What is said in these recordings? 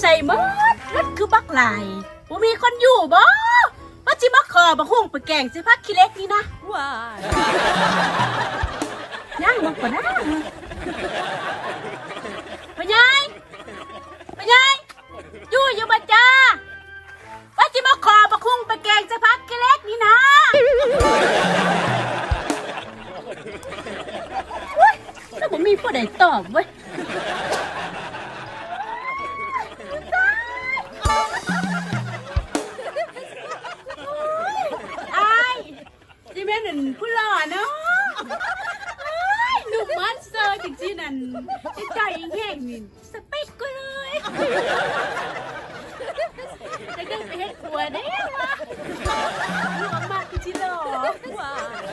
ใส่หมดรถคือบักหลายบ่มีคนอยู่บ่ว่าจิมาขอบักฮุ่งไปแกงสิพักขี้เล็กนี่นะว้ายย่างบักปะนะพ่อใหญ่พ่อใหญ่อยู่อยู่บ่จ้าว่าจิมาขอบักฮุ่งไปแกงสิพักขี้เล็กนี่นะอุ๊ยแล้วบ่มีผู้ใดตอบเว้ย นั่นจิตใจแห้งนี่สเปคก็เลยจะได้ไปเฮ็ดครัวเด้วะหนุ่มมากจริงๆหรอว้าย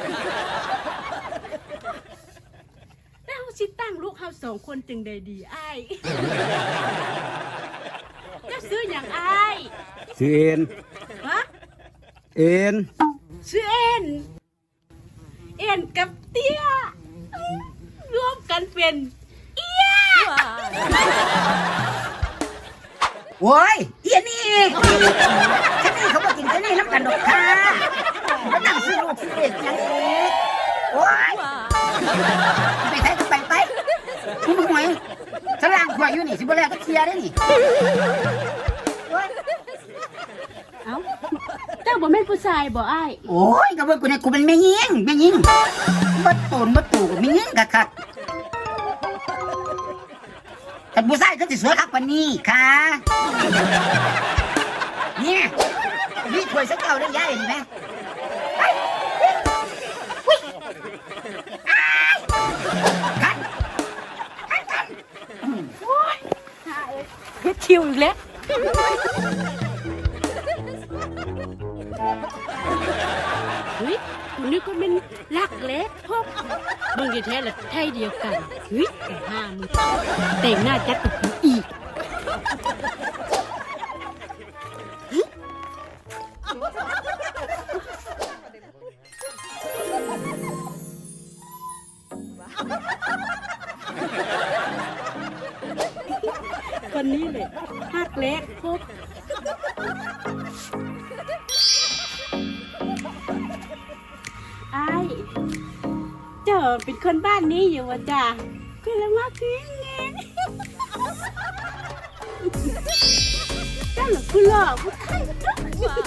แล้วชิตั้งลูกเฮาสองคนจึงได้ดีไอ้ายจะซื้ออย่างไอ้ายซื้อเอ็นฮะเอ็น ชื่อเอ็น เอ็นกับเตี้ย รวมกันเป็นเอียว้ายโว้ยเอียนี่ฉันนี่เขาบอกกินฉันนี่น้ำกันดอกค่ะแล้วนั่งซื้อลูกซื้อเด็กยังอีกโอ้ยว้ายไปใช้ก็ไปไปคุณหวยฉันล้างขวดอยู่นี่สิบ่แล้วก็เคลียร์ได้นี่โอ้ยเอ้าเจ้าบ่แม่นผู้ชายบ่อ้ายโอ้ยก็ว่ากูเนี่ยกูเป็นแม่ยิงแม่ยิงบัดตูนบัดตูกับแม่ยิงกะคัก บูซ่ายก็สิสวยคักปันนี้ค่ะ เนี่ยนี่ถวยสักเก่าได้ย่ายเห็นไหมคิวอีกแล้ว นึกว่ามันลักเล็กพบมึงกี่แท้ละไทยเดียวกันเฮ้ยแต่ห้ามึงแต่งหน้าจัดกับ เจ้าเป็นคนบ้านนี้อยู่วะจ้าคือละมาคือยังไงเจ้าหลักกูหลอกูไข่ว้าย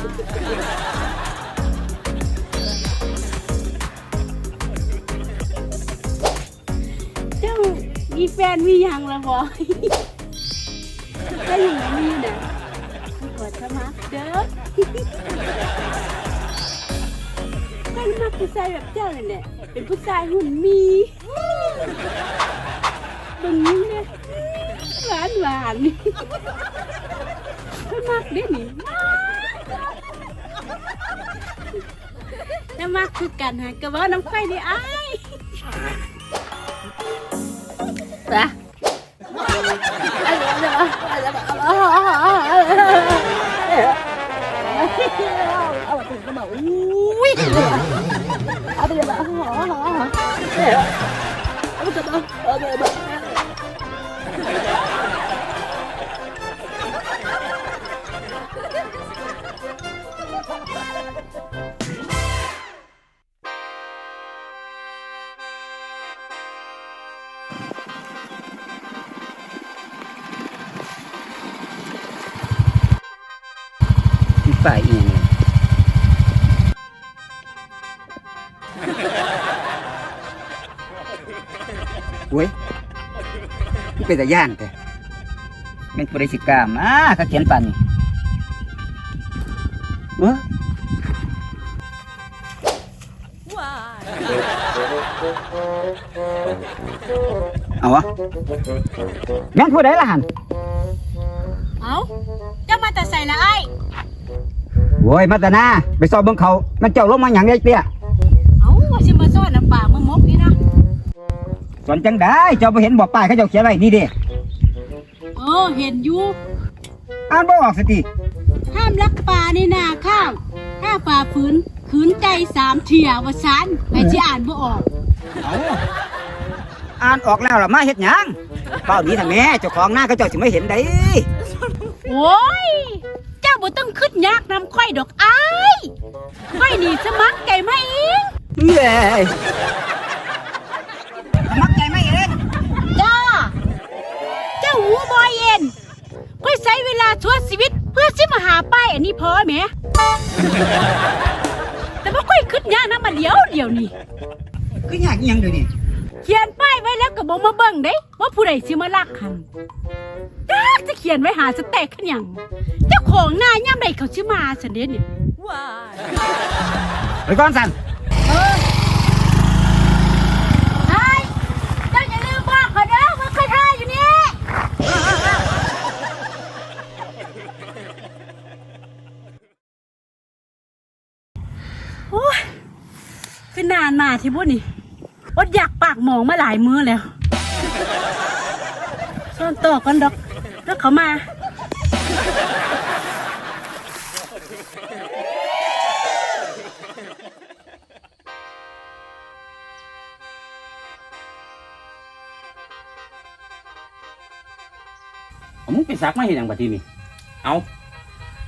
เจ้ามีแฟนมียังละบอยถ้าอย่างนี้นะขอสมัครเด้อ ไม่มักผู้ชายแบบเจ้าเลยเนี่ยเป็นผู้ชายหุ่นมีตรงนี้เนี่ยหวานหวานถ้ามักได้หนิถ้ามักคือกันฮะกระว่าน้ำไฟได้อ้ายไปอะไรอะไรอะไรเอา ถึงก็บอกอุ้ยเอาไปเลยบ้าหอห เอาไปจะบ้าเอาไปบ้าที่ฝ่ายเองเนี่ยโอ้ยนี่เป็นตาย่านแต่เป็นบริสิกรรมอ่าเขาเขียนปันนี่เออว้ายเอาวะแม่นผู้ใดล่ะหันเอาจะมาแต่ใส่ละไอ้โว้ยมาแตานาไปสอบเบิ่งเขามันเจ้าลงมาหยังไงเตี้ยเอาว่าชิมาซ่อนน้ำปลาเมื่ อมกนี่นะสวนจังได้เจ้าไปเห็นบอกป้ายเขาเจ้าเขียนไว้นี่เด้เออเห็นอยู่อ่านบ่ออกสติห้ามลักปลาในนาข้าวถ้าปลาฝืนขืนใจสามเถี่ยว่าชันไปที่อ่านบ่ออกเอาอ่านออกแล้วล่ะมาเฮ็ดหยังเป้านี้ถ้าแม่เจ้าของหน้าเขาเจ้าสิไม่เห็นได้โอ้ยเจ้าบ่ต้องขึ้นยากนำค่อยดอกอ้ายค่อยนี่สมัครใจมาเองเย้ย มักใจไหมเอง จ้า เจ้าหูบอยเอ็นค่อยใช้เวลาชั่วชีวิต เพื่อสิมาหาป้ายอันนี้พอไหม แต่ว่าค่อยขึ้นยากนะมาเดี๋ยวเดี๋ยวนี้คืออยากอิหยังเดี๋ยวนี้เขียนป้ายไว้แล้วก็บอกมาเบิ่งเด้ว่าผู้ใดสิมาลักหันจักจะเขียนไว้หาสแต็กขันหยังเจ้าของหน้าย่ำใดเขาชื่อมาสันเด่นเนี่ย Why? ไปก่อนสัน โอ้ยคือนานมาที่บุนี่อดอยากปากหมองมาหลายมื้อแล้วซ่อนต่อกันดอกแล้วเขามา เอามึงไปซักมาเห็นอย่างบัดทีนี่เอา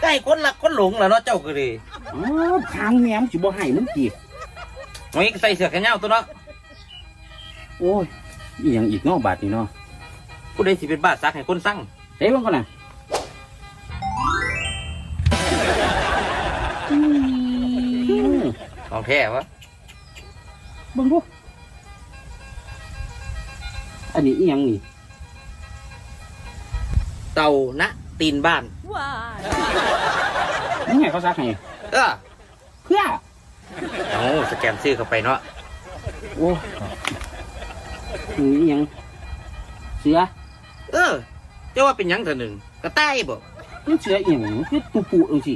ใกล้คนหลักคนหลงแล้วเนาะเจ้าก็เลย อ๋อทางแหมมสิบ่ให้มึงจีบน้อยใส่เสื้อแขนยาวตัวเนาะโอ้ยอีหยังอีกเนอกบาดนี่เนาะผู้ใดสิเป็นบ้าซักให้คนสั่งเฮ้ยเบิ่งก่อนน่ะอืมอืมของแท้วะเบิ่งดูอันนี้อีหยังนี่เต่าณตีนบ้าน Why? มึงให้เขาซักให้ เออเพื่อเอาสแกนซื้อเข้าไปเนาะโอ้มึงอีหยังเสือเออเจ้าว่าเป็นหยังเถอะหนึ่งกระต่ายบ่มันเสืออีหยังคือปูปูเองสิ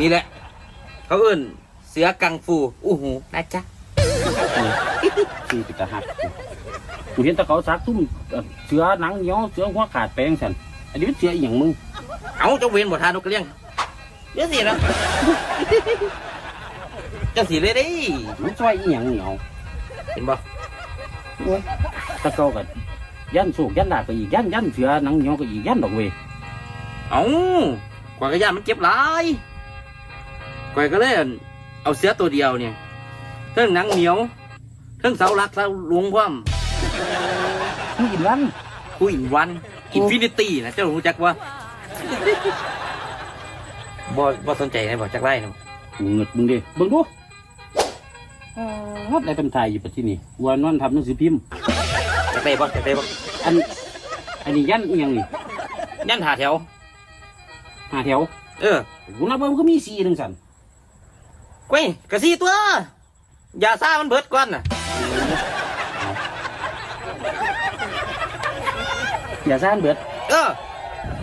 นี่แหละ เขาเอื่นเสือกังฟูอู้หูนะจ๊ะคือปิตาหักกูเห็นแต่เขาซักทุ่มเอ่อเสือหนังเหนียวเสือหัวขาดแปลงสันอันนี้มันเสืออีหยังมึง เอาเจ้าเวนบ่ทานกกระเลี้ยง เดี๋ยวสินะเจ้าสิเลยเด้มันช่วยอีหยังเหนียวเห็นบ่โอ้ยตะเกากับยันสูกยันดาบก็อีกยันยันเสือหนังเหนียวก็อีกยันดอกเวยเอากว่ากระยานมันเจ็บหลายกว่าก็เลยอั่นเอาเสือตัวเดียวเนี่ยเทิงหนังเหนียวเทิงเสาหลักเสาหลวงพร้อมมึงกินวันคุอินวันอินฟินิตี้นะเจ้ารู้จักว่า Why? บ่บ่สนใจนะบ่จักไรเนาะมึงเงิดมึงดิเบิ่งดูฮัดได้เป็นไทยอยู่ปะที่นี่วันวันทำหนังสือพิมพ์จักได้บ่จักได้บ่อัน อันนี้ยันอีหยังนี่ยันหาแถวห้าแถว เออกูนับว่ามันก็มีสี่หนึ่งสันกวยกะซี่ตัว อย่าซ่ามันเบิดก่อนน่ะ อย่าซ่านเบิด เออ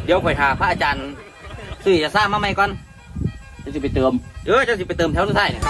เดี๋ยวข่อยหาพระอาจารย์ ซื้ออย่าซ่ามาใหม่ก่อนจะจะไปเติม เออเจ้าสิไปเติมแถวสุดท้ายเนี่ย